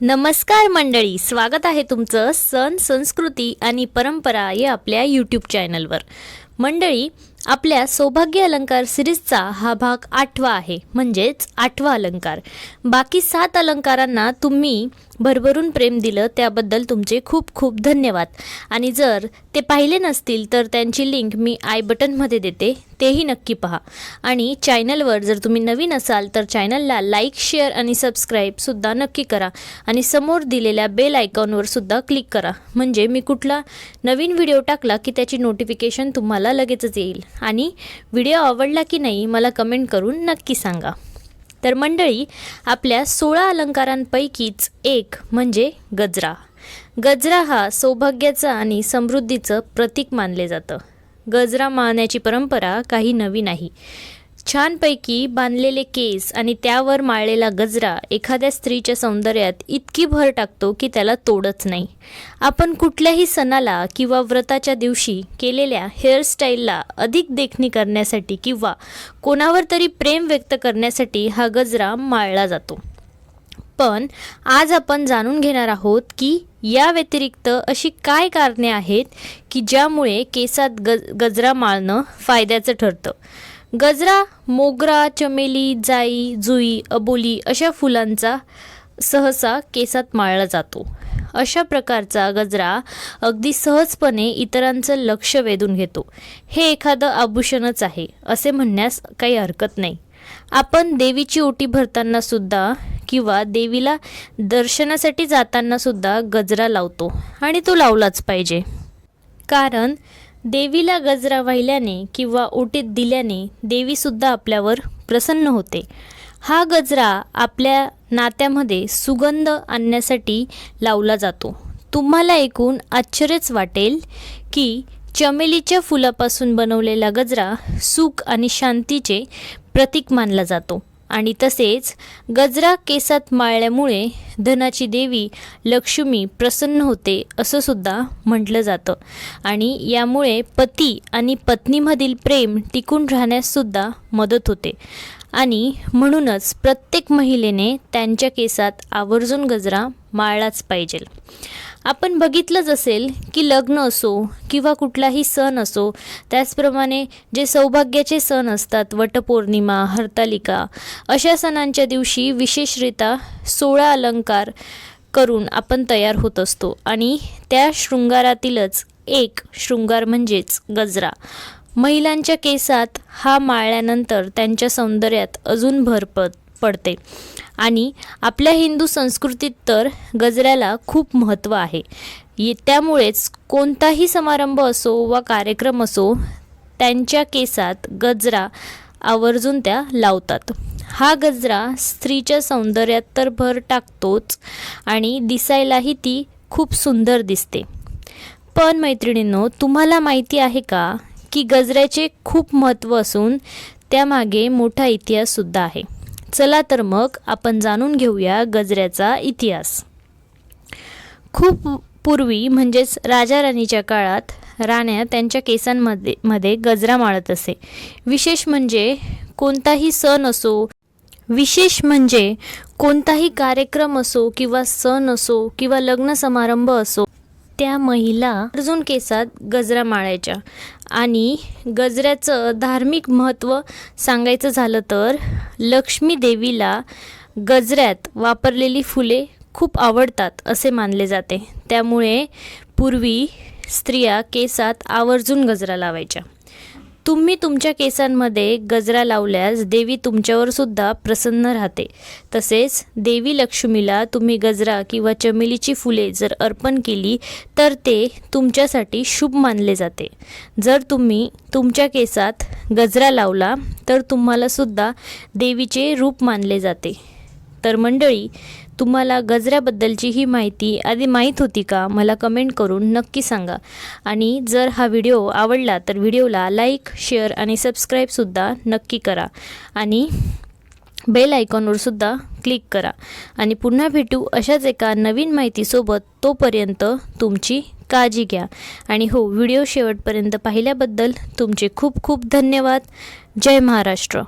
नमस्कार मंडळी स्वागत आहे तुमचं सण संस्कृती आणि परंपरा या आपल्या यूट्यूब चॅनलवर मंडळी आपल्या सौभाग्य अलंकार सिरीजचा हा भाग आठवा आहे म्हणजेच आठवा अलंकार. बाकी सात अलंकारांना तुम्ही भरभरून प्रेम दिलं त्याबद्दल तुमचे खूप खूप धन्यवाद. आणि जर ते पाहिले नसतील तर त्यांची लिंक मी आय बटनमध्ये देते तेही नक्की पहा. आणि चॅनलवर जर तुम्ही नवीन असाल तर चॅनलला लाईक शेअर आणि सबस्क्राईबसुद्धा नक्की करा. आणि समोर दिलेल्या बेल आयकॉनवर सुद्धा क्लिक करा. म्हणजे मी कुठला नवीन व्हिडिओ टाकला की त्याची नोटिफिकेशन तुम्हाला लगेचच येईल. आणि व्हिडिओ आवडला की नाही मला कमेंट करून नक्की सांगा. तर मंडळी आपल्या सोळा अलंकारांपैकीच एक म्हणजे गजरा. गजरा हा सौभाग्याचं आणि समृद्धीचं प्रतीक मानले जातं. गजरा माळण्याची परंपरा काही नवी नाही. छानपैकी बांधलेले केस आणि त्यावर माळलेला गजरा एखाद्या स्त्रीच्या सौंदर्यात इतकी भर टाकतो की त्याला तोडच नाही. आपण कुठल्याही सणाला किंवा व्रताच्या दिवशी केलेल्या हेअरस्टाईलला अधिक देखणी करण्यासाठी किंवा कोणावर तरी प्रेम व्यक्त करण्यासाठी हा गजरा माळला जातो. पण आज आपण जाणून घेणार आहोत की या व्यतिरिक्त अशी काय कारणे आहेत की ज्यामुळे केसात गज गजरा माळणं फायद्याचं ठरतं. गजरा मोगरा चमेली जाई जुई अबोली अशा फुलांचा सहसा केसात माळला जातो. अशा प्रकारचा गजरा अगदी सहजपणे इतरांचं लक्ष वेधून घेतो. हे एखादं आभूषणच आहे असे म्हणण्यास काही हरकत नाही. आपण देवीची ओटी भरताना सुद्धा किंवा देवीला दर्शनासाठी जाताना सुद्धा गजरा लावतो आणि तो लावलाच पाहिजे. कारण देवीला गजरा वाहिल्याने किंवा ओटीत दिल्याने देवीसुद्धा आपल्यावर प्रसन्न होते. हा गजरा आपल्या नात्यामध्ये सुगंध आणण्यासाठी लावला जातो. तुम्हाला ऐकून आश्चर्यच वाटेल की चमेलीच्या फुलापासून बनवलेला गजरा सुख आणि शांतीचे प्रतीक मानला जातो. आणि तसेच गजरा केसात माळल्यामुळे धनाची देवी लक्ष्मी प्रसन्न होते असं सुद्धा म्हटलं जातं. आणि यामुळे पती आणि पत्नीमधील प्रेम टिकून राहण्याससुद्धा मदत होते. आणि म्हणूनच प्रत्येक महिलेने त्यांच्या केसात आवर्जून गजरा माळलाच पाहिजे आपण बघितलंच असेल की लग्न असो किंवा कुठलाही सण असो त्याचप्रमाणे जे सौभाग्याचे सण असतात वटपौर्णिमा हरतालिका अशा सणांच्या दिवशी विशेषरित्या सोळा अलंकार करून आपण तयार होत असतो. आणि त्या शृंगारातीलच एक शृंगार म्हणजेच गजरा. महिलांच्या केसात हा माळल्यानंतर त्यांच्या सौंदर्यात अजून भर पडते. आणि आपल्या हिंदू संस्कृतीत तर गजऱ्याला खूप महत्त्व आहे. ये- त्यामुळेच कोणताही समारंभ असो वा कार्यक्रम असो त्यांच्या केसात गजरा आवर्जून त्या लावतात. हा गजरा स्त्रीच्या सौंदर्यात तर भर टाकतोच आणि दिसायलाही ती खूप सुंदर दिसते. पण मैत्रिणींनो तुम्हाला माहिती आहे का की गजऱ्याचे खूप महत्त्व असून त्यामागे मोठा इतिहाससुद्धा आहे. चला तर मग आपण जाणून घेऊया गजऱ्याचा इतिहास. खूप पूर्वी म्हणजेच राजा राणीच्या काळात राण्या त्यांच्या केसांमध्ये मध्ये गजरा माळत असे. विशेष म्हणजे कोणताही सण असो विशेष म्हणजे कोणताही कार्यक्रम असो किंवा सण असो किंवा लग्न समारंभ असो त्या महिला अर्जुन केसात गजरा माळायच्या. आणि गजऱ्याचं धार्मिक महत्त्व सांगायचं झालं तर लक्ष्मी देवीला गजऱ्यात वापरलेली फुले खूप आवडतात असे मानले जाते. त्यामुळे पूर्वी स्त्रिया केसात आवर्जून गजरा लावायच्या. तुम्ही तुमच्या केसांमध्ये गजरा लावल्यास देवी तुमच्यावर सुद्धा प्रसन्न राहते. तसेच देवी लक्ष्मीला तुम्ही गजरा किंवा चमेलीची फुले जर अर्पण केली तर ते तुमच्यासाठी शुभ मानले जाते. जर तुम्ही तुमच्या केसात गजरा लावला तर तुम्हाला सुद्धा देवीचे रूप मानले जाते. तर मंडळी तुम्हाला गजऱ्याबद्दलची ही माहिती आधी माहीत होती का? मला कमेंट करून नक्की सांगा. आणि जर हा व्हिडिओ आवडला तर व्हिडिओला लाईक शेअर आणि सबस्क्राईबसुद्धा नक्की करा. आणि बेल आयकॉनवर सुद्धा क्लिक करा. आणि पुन्हा भेटू अशाच एका नवीन माहितीसोबत. तोपर्यंत तुमची काळजी घ्या. आणि हो व्हिडिओ शेवटपर्यंत पाहिल्याबद्दल तुमचे खूप खूप धन्यवाद. जय महाराष्ट्र.